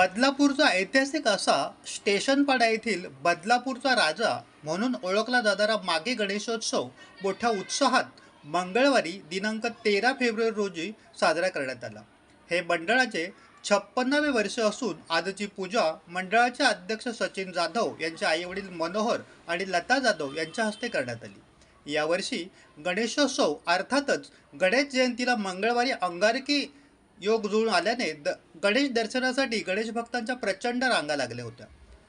बदलापूरचा ऐतिहासिक असा स्टेशनपाडा येथील बदलापूरचा राजा म्हणून ओळखला जाणारा मागे गणेशोत्सव मोठ्या उत्साहात मंगळवारी दिनांक तेरा फेब्रुवारी रोजी साजरा करण्यात आला. हे मंडळाचे छप्पन्नावे वर्ष असून आजची पूजा मंडळाचे अध्यक्ष सचिन जाधव यांचे आईवडील मनोहर आणि लता जाधव यांच्या हस्ते करण्यात आली. यावर्षी गणेशोत्सव अर्थातच गणेश जयंतीला मंगळवारी अंगारकी योग जुळून आल्याने द गणेश दर्शनासाठी गणेश भक्तांच्या प्रचंड रांगा लागल्या होत्या.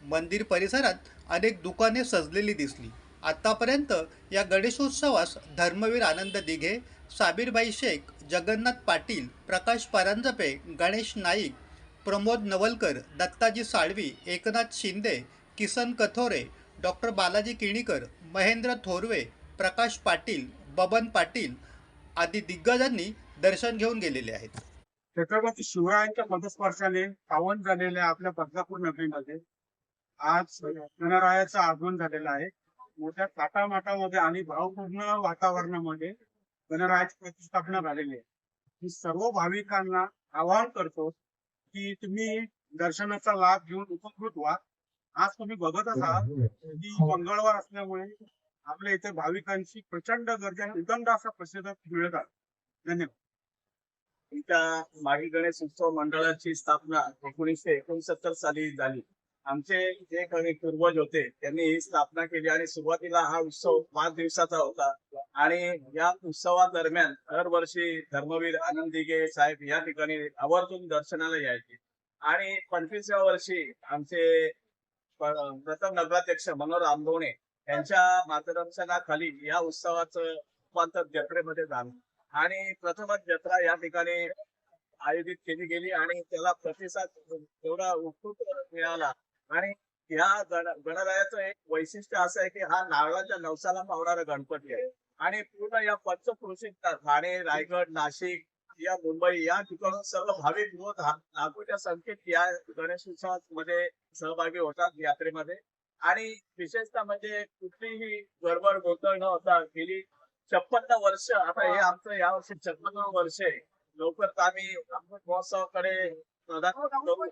मंदिर परिसरात अनेक दुकाने सजलेली दिसली. आत्तापर्यंत या गणेशोत्सवास धर्मवीर आनंद दिघे साबीरबाई शेख जगन्नाथ पाटील प्रकाश परांजपे गणेश नाईक प्रमोद नवलकर दत्ताजी साळवी एकनाथ शिंदे किसन कथोरे डॉक्टर बालाजी किणीकर महेंद्र थोरवे प्रकाश पाटील बबन पाटील आदी दिग्गजांनी दर्शन घेऊन गेलेले आहेत. छत्रपती शिवरायांच्या पदस्पर्शाने पावन झालेल्या आपल्या बदलापूर नगरीमध्ये आज गणरायाचं आगमन झालेलं आहे. मोठ्या थाटामाटामध्ये आणि भावपूर्ण वातावरणामध्ये गणरायाची प्रतिष्ठापना झालेली आहे. मी सर्व भाविकांना आवाहन करतो की तुम्ही दर्शनाचा लाभ घेऊन उपकृत व्हा. आज तुम्ही बघत असाल की मंगळवार असल्यामुळे आपल्या इथे भाविकांची प्रचंड गर्दी आणि उदंड असा प्रसिद्ध मिळत आहे. धन्यवाद. आमच्या मागी गणेश उत्सव मंडळाची स्थापना एकोणीसशे एकोणसत्तर साली झाली. आमचे जे काही पूर्वज होते त्यांनी ही स्थापना केली आणि सुरुवातीला हा उत्सव पाच दिवसाचा होता. आणि या उत्सवा दरम्यान दरवर्षी धर्मवीर आनंदिगे साहेब या ठिकाणी आवर्जून दर्शनाला यायचे. आणि पंचवीसव्या वर्षी आमचे प्रथम नगराध्यक्ष मनोहर आंबवणे यांच्या मार्गदर्शनाखाली या उत्सवाचं रूपांतर जत्रेमध्ये झालं. आणि प्रथमच जत्रा या ठिकाणी आयोजित केली गेली आणि त्याला प्रतिसाद एवढा उत्सुक मिळाला. आणि या गणरायाचं एक वैशिष्ट्य असं आहे की हा नारळाच्या नवसाला पावणारा गणपती आहे. आणि पूर्ण या पंचक्रोशीत ठाणे रायगड नाशिक या मुंबई या ठिकाणून सर्व भाविक लोक लाखोच्या संख्येत या गणेश उत्सवामध्ये सहभागी होतात यात्रेमध्ये. आणि विशेषतः म्हणजे कुठलीही गडबड गोंधळ न होता गेली छप्पन्न वर्ष. आता हे आमचं या वर्षी छप्पन्न वर्ष आहे. लवकरच आम्ही अमृत महोत्सवाकडे प्रदान करतो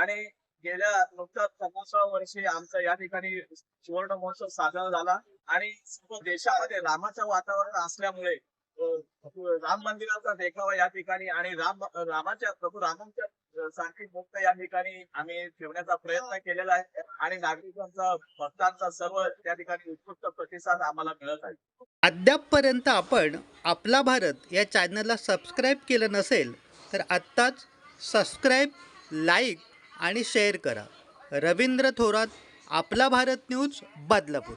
आणि गेल्या नुकत्याच पन्नासाव्या वर्षी आमचा या ठिकाणी सुवर्ण महोत्सव साजरा झाला. आणि देशामध्ये रामाचं वातावरण असल्यामुळे राम मंदिराचा देखावा या ठिकाणी आणि राम रामाच्या प्रभू रामांच्या सारखी मुक्त या ठिकाणी आम्ही ठेवण्याचा प्रयत्न केलेला आहे. आणि नागरिकांचा भक्तांचा सर्व त्या ठिकाणी उत्कृष्ट प्रतिसाद आम्हाला मिळत आहे. अद्यापपर्यंत आपण आपला भारत या चॅनलला सबस्क्राईब केलं नसेल तर आत्ताच सबस्क्राईब लाईक आणि शेअर करा. रवींद्र थोरात आपला भारत न्यूज बदलापूर.